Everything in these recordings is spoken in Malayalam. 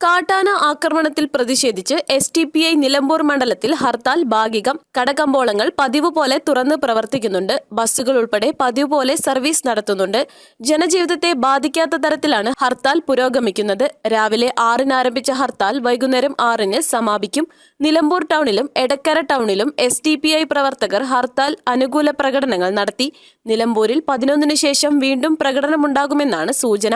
കാട്ടാന ആക്രമണത്തിൽ പ്രതിഷേധിച്ച് S T P I Nilambur മണ്ഡലത്തിൽ ഹർത്താൽ ഭാഗികം കടകമ്പോളങ്ങൾ പതിവ് പോലെ തുറന്ന് പ്രവർത്തിക്കുന്നുണ്ട്. ബസ്സുകൾ ഉൾപ്പെടെ പതിവ് പോലെ സർവീസ് നടത്തുന്നുണ്ട്. ജനജീവിതത്തെ ബാധിക്കാത്ത തരത്തിലാണ് ഹർത്താൽ പുരോഗമിക്കുന്നത്. രാവിലെ ആറിന് ആരംഭിച്ച ഹർത്താൽ വൈകുന്നേരം ആറിന് സമാപിക്കും. നിലമ്പൂർ ടൗണിലും എടക്കര ടൗണിലും എസ് ടി പി ഐ പ്രവർത്തകർ ഹർത്താൽ അനുകൂല പ്രകടനങ്ങൾ നടത്തി. നിലമ്പൂരിൽ പതിനൊന്നിന് ശേഷം വീണ്ടും പ്രകടനമുണ്ടാകുമെന്നാണ് സൂചന.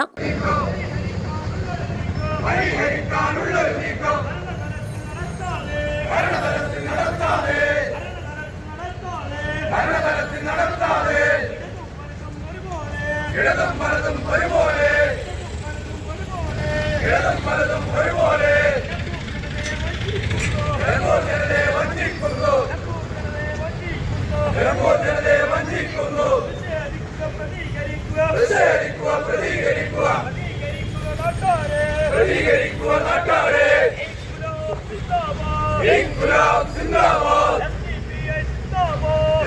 ഇൻകുലാബ് സിന്ദാബാദ്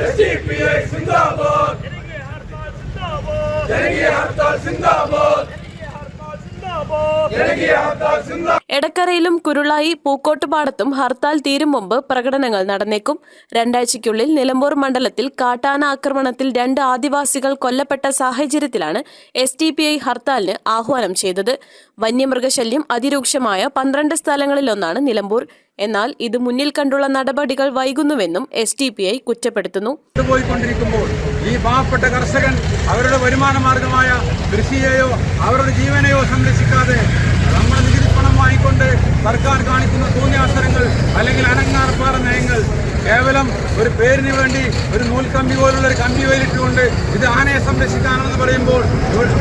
എസ്ഡിപിഐ സിന്ദാബാദ് ജനകീയ ഹർത്താൽ സിന്ദാബാദ്. ജനകീയ ഹർത്താൽ സിന്ദാബാദ്. എടക്കരയിലും കുരുളായി പൂക്കോട്ടുപാടത്തും ഹർത്താൽ തീരും മുമ്പ് പ്രകടനങ്ങൾ നടന്നേക്കും. രണ്ടാഴ്ചയ്ക്കുള്ളിൽ നിലമ്പൂർ മണ്ഡലത്തിൽ കാട്ടാന ആക്രമണത്തിൽ രണ്ട് ആദിവാസികൾ കൊല്ലപ്പെട്ട സാഹചര്യത്തിലാണ് എസ് ടി പി ഐ ഹർത്താലിന് ആഹ്വാനം ചെയ്തത്. വന്യമൃഗശല്യം അതിരൂക്ഷമായ പന്ത്രണ്ട് സ്ഥലങ്ങളിലൊന്നാണ് നിലമ്പൂർ. എന്നാൽ ഇത് മുന്നിൽ കണ്ടുള്ള നടപടികൾ വൈകുന്നുവെന്നും എസ് ടി പി ഐ കുറ്റപ്പെടുത്തുന്നു. ഈ പാവപ്പെട്ട കർഷകൻ അവരുടെ വരുമാന മാർഗമായ കൃഷിയെയോ അവരുടെ ജീവനെയോ സംരക്ഷിക്കാതെ പണം വാങ്ങിക്കൊണ്ട് സർക്കാർ കാണിക്കുന്ന തോന്നിയാസരങ്ങൾ അല്ലെങ്കിൽ അനങ്ങാർപ്പാറ നയങ്ങൾ കേവലം ഒരു പേരിന് വേണ്ടി ഒരു നൂൽക്കമ്പി പോലുള്ള ഒരു കമ്പി വേലിട്ടുകൊണ്ട് ഇത് ആനയെ സംരക്ഷിക്കാനെന്ന് പറയുമ്പോൾ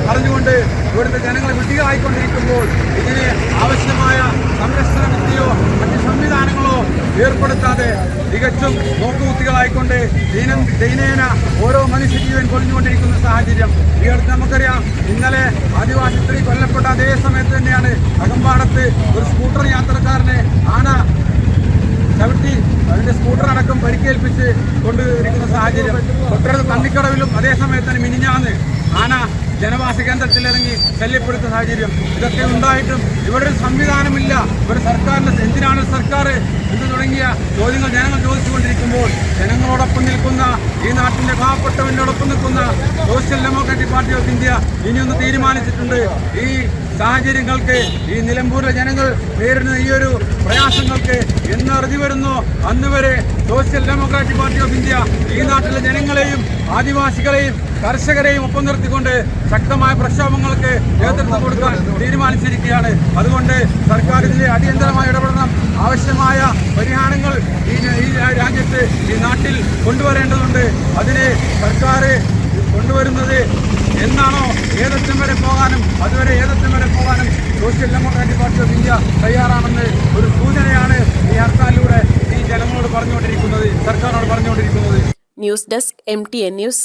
പറഞ്ഞുകൊണ്ട് ഇവിടുത്തെ ജനങ്ങളെ വിട്ടികളായിക്കൊണ്ടിരിക്കുമ്പോൾ ഇതിന് ആവശ്യമായ സംരക്ഷണ വിദ്യയോ മറ്റ് സംവിധാനങ്ങളോ ഏർപ്പെടുത്താതെ തികച്ചും നോക്കുകുത്തികളായിക്കൊണ്ട് ദീനം ദൈനേന ഓരോ മനുഷ്യജീവൻ കൊഴിഞ്ഞുകൊണ്ടിരിക്കുന്ന സാഹചര്യം. ഈ അടുത്ത് നമുക്കറിയാം ഇന്നലെ ആദിവാസി സ്ത്രീ കൊല്ലപ്പെട്ട അതേ സമയത്ത് തന്നെയാണ് അകമ്പാടത്ത് ഒരു സ്കൂട്ടർ യാത്രക്കാരനെ ആന ചവിട്ടി അതിന്റെ സ്കൂട്ടർ അടക്കം പരിക്കേൽപ്പിച്ച് കൊണ്ടിരിക്കുന്ന സാഹചര്യം. തൊട്ടടുത്ത് തണ്ണിക്കടവിലും അതേ സമയത്ത് തന്നെ മിനിഞ്ഞാന്ന് ആന ജനവാസ കേന്ദ്രത്തിൽ ഇറങ്ങി ശല്യപ്പെടുത്ത സാഹചര്യം. ഇതൊക്കെ ഉണ്ടായിട്ടും ഇവിടെ ഒരു സംവിധാനമില്ല. ഇവിടെ സർക്കാരിന് എന്തിനാണ് സർക്കാർ എന്ന് തുടങ്ങിയ ചോദ്യങ്ങൾ ജനങ്ങൾ ചോദിച്ചുകൊണ്ടിരിക്കുമ്പോൾ ജനങ്ങളോടൊപ്പം നിൽക്കുന്ന ഈ നാട്ടിന്റെ പാവപ്പെട്ടവനോടൊപ്പം നിൽക്കുന്ന Social Democratic Party of India ഇനിയൊന്ന് തീരുമാനിച്ചിട്ടുണ്ട്. ഈ സാഹചര്യങ്ങൾക്ക് ഈ നിലമ്പൂരിലെ ജനങ്ങൾ നേരിടുന്ന ഈ ഒരു പ്രയാസങ്ങൾക്ക് എന്ന് അറിഞ്ഞു വരുന്നു. അന്ന് വരെ Social Democratic Party of India ഈ നാട്ടിലെ ജനങ്ങളെയും ആദിവാസികളെയും കർഷകരെയും ഒപ്പം നിർത്തിക്കൊണ്ട് ശക്തമായ പ്രക്ഷോഭങ്ങൾക്ക് നേതൃത്വം കൊടുക്കാൻ തീരുമാനിച്ചിരിക്കുകയാണ്. അതുകൊണ്ട് സർക്കാർ ഇതിലെ അടിയന്തരമായി ഇടപെടണം. ആവശ്യമായ പരിഹാരങ്ങൾ ഈ ഈ രാജ്യത്ത് ഈ നാട്ടിൽ കൊണ്ടുവരേണ്ടതുണ്ട്. അതിന് സർക്കാർ കൊണ്ടുവരുന്നത് എന്നാണോ ഏതറ്റം വരെ പോകാനും അതുവരെ ഏതറ്റം വരെ പോകാനും Social Democratic Party of India തയ്യാറാണെന്ന് ഒരു സൂചനയാണ് ഈ ഹർത്താലിലൂടെ ഈ ജനങ്ങളോട് പറഞ്ഞുകൊണ്ടിരിക്കുന്നത് സർക്കാരിനോട് പറഞ്ഞുകൊണ്ടിരിക്കുന്നത്. News desk M T N news.